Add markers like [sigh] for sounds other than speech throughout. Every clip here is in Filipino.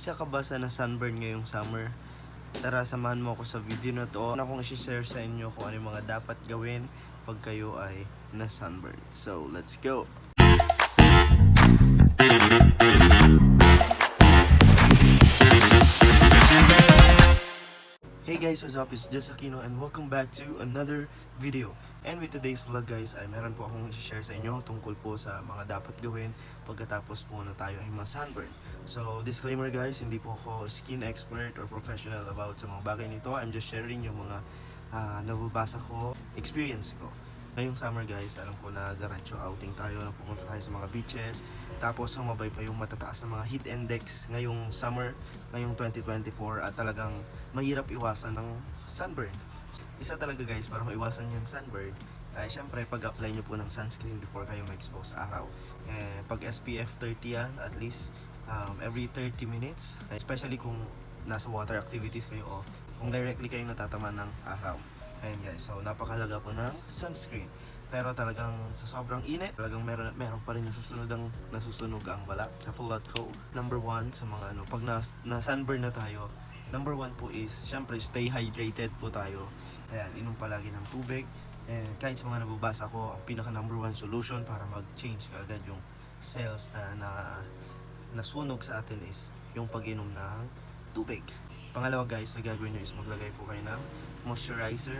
Isa ka ba sa na-sunburn ngayong summer? Tara, samahan mo ako sa video na to. Una kong isi-share sa inyo kung ano yung mga dapat gawin pag kayo ay na-sunburn. So, let's go! Guys, what's up? It's Jess Aquino and welcome back to another video. And with today's vlog guys, ay meron po akong i-share sa inyo tungkol po sa mga dapat gawin pagkatapos po na tayo ay ma-sunburn. So, disclaimer guys, hindi po ako skin expert or professional about sa mga bagay nito. I'm just sharing yung mga ah, nababasa ko, experience ko. Ngayong summer guys, alam ko na diretso outing tayo, na tayo sa mga beaches. Tapos sumabay pa yung matataas na mga heat index ngayong summer, ngayong 2024 at talagang mahirap iwasan ng sunburn. Isa talaga guys, para maiwasan yung sunburn, ay syempre pag-apply nyo po ng sunscreen before kayo ma-expose sa araw. Eh, pag SPF 30 yan, at least um, every 30 minutes, especially kung nasa water activities kayo o kung directly kayo natatama ng araw. Ayan guys, so napakalaga po ng sunscreen. Pero talagang sa sobrang init, talagang meron, meron pa rin nasusunod ang nasusunog ang balat. Sa full out ko, number one sa mga ano, pag na, na sunburn na tayo, number one po is, syempre stay hydrated po tayo. Ayan, inom palagi ng tubig. And kahit sa mga nababasa ko, ang pinaka number one solution para mag-change agad yung cells na, na nasunog sa atin is yung pag-inom ng tubig. Pangalawa guys, na gagawin nyo is maglagay po kayo ng moisturizer.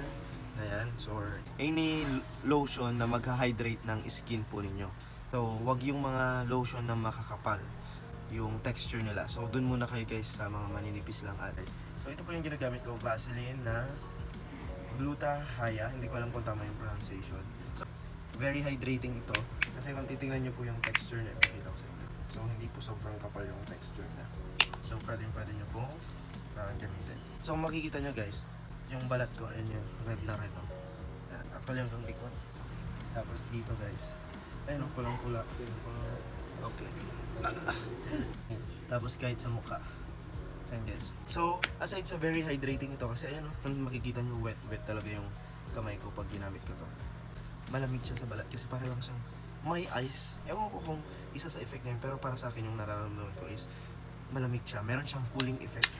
Ayan, so or any lotion na magha-hydrate ng skin po ninyo. So, wag yung mga lotion na makakapal yung texture nila. So, dun muna kayo guys sa mga maninipis lang ate. So, ito po yung ginagamit ko, Vaseline na Glutahaya. Hindi ko alam kung tama yung pronunciation. So, very hydrating ito. Kasi kung titingnan nyo po yung texture niya, pakita ko sa inyo. So, hindi po sobrang kapal yung texture niya. So, pwede pwede nyo po uh, gamitin. So, kung makikita nyo guys, yung balat ko, ayun yung red na red. Oh. Yan, actually hanggang likod. Tapos dito guys, ayun ang kulang-kula. Okay. [laughs] Tapos kahit sa mukha. Ayan guys. So, aside sa very hydrating ito, kasi ayan o, kung makikita nyo wet, wet talaga yung kamay ko pag ginamit ko to. Malamig siya sa balat kasi para lang siyang may ice. Ewan ko kung isa sa effect niya, yun, pero para sa akin yung nararamdaman ko is malamig siya. Meron siyang cooling effect.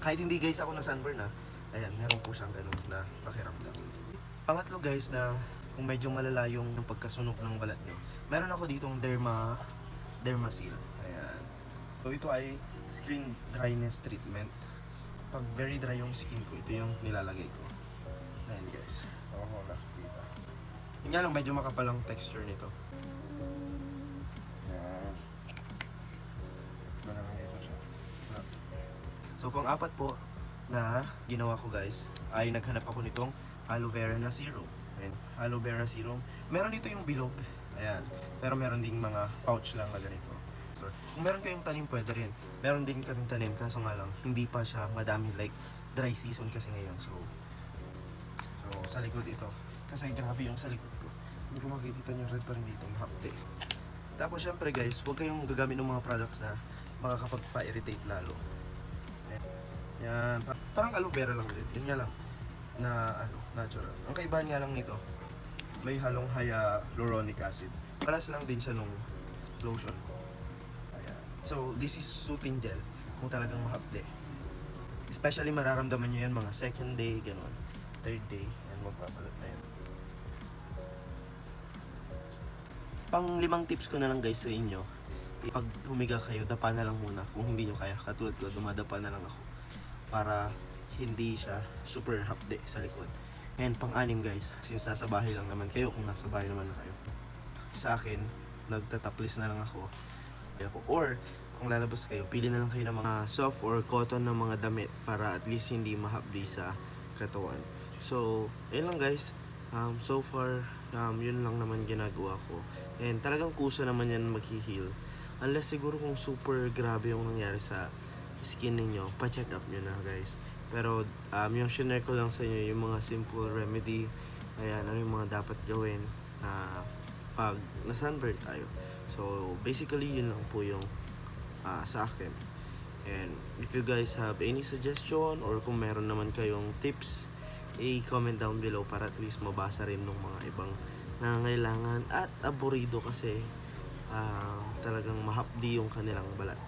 Kahit hindi guys ako na sunburn na, ayan, meron po siyang ganun na pakiramdam. Pangatlo guys na kung medyo malala yung pagkasunog ng balat nyo, meron ako ditong derma, dermasil. Ayan. So ito ay skin dryness treatment. Pag very dry yung skin ko, ito yung nilalagay ko. Ayan guys. Oo, oh, nakikita. Yung nga lang, medyo makapal ang texture nito. So pang apat po na ginawa ko guys, ay naghanap ako nitong aloe vera na serum. Ayan, aloe vera serum. Meron dito yung bilog. Ayan. Pero meron ding mga pouch lang na ganito. So, kung meron kayong tanim, pwede rin. Meron din kaming tanim, kaso nga lang, hindi pa siya madami like dry season kasi ngayon. So, so sa likod ito. Kasi grabe yung sa likod ko. Hindi ko makikita yung red pa rin dito, mahapte. Tapos syempre guys, huwag kayong gagamit ng mga products na makakapagpa-irritate lalo. Yan, pa- parang aloe vera lang din. Yun nga lang, na ano, natural. Ang kaibahan nga lang nito, may halong hyaluronic acid. Paras lang din siya nung lotion ko. Ayan. So, this is soothing gel kung talagang mahapde. Especially mararamdaman nyo yan mga second day, gano'n. Third day, yan magpapalat na yan. Pang limang tips ko na lang guys sa inyo. Pag humiga kayo, dapa na lang muna. Kung hindi nyo kaya, katulad ko, dumadapa na lang ako. Para hindi siya super hapde sa likod. And pang-anim guys, since nasa bahay lang naman kayo, kung nasa bahay naman na kayo. Sa akin, nagtataplis na lang ako. Ako. Or, kung lalabas kayo, pili na lang kayo ng mga soft or cotton na mga damit para at least hindi mahapdi sa katawan. So, ayun lang guys. Um, so far, um, yun lang naman ginagawa ko. And talagang kusa naman yan mag-heal. Unless siguro kung super grabe yung nangyari sa skin ninyo, pa-check up nyo na guys. Pero um, yung shinare ko lang sa inyo, yung mga simple remedy, ayan, ano yung mga dapat gawin na pag na-sunburn tayo. So, basically, yun lang po yung ah, sa akin. And if you guys have any suggestion or kung meron naman kayong tips, i-comment down below para at least mabasa rin ng mga ibang nangangailangan at aburido kasi ah, talagang mahapdi yung kanilang balat.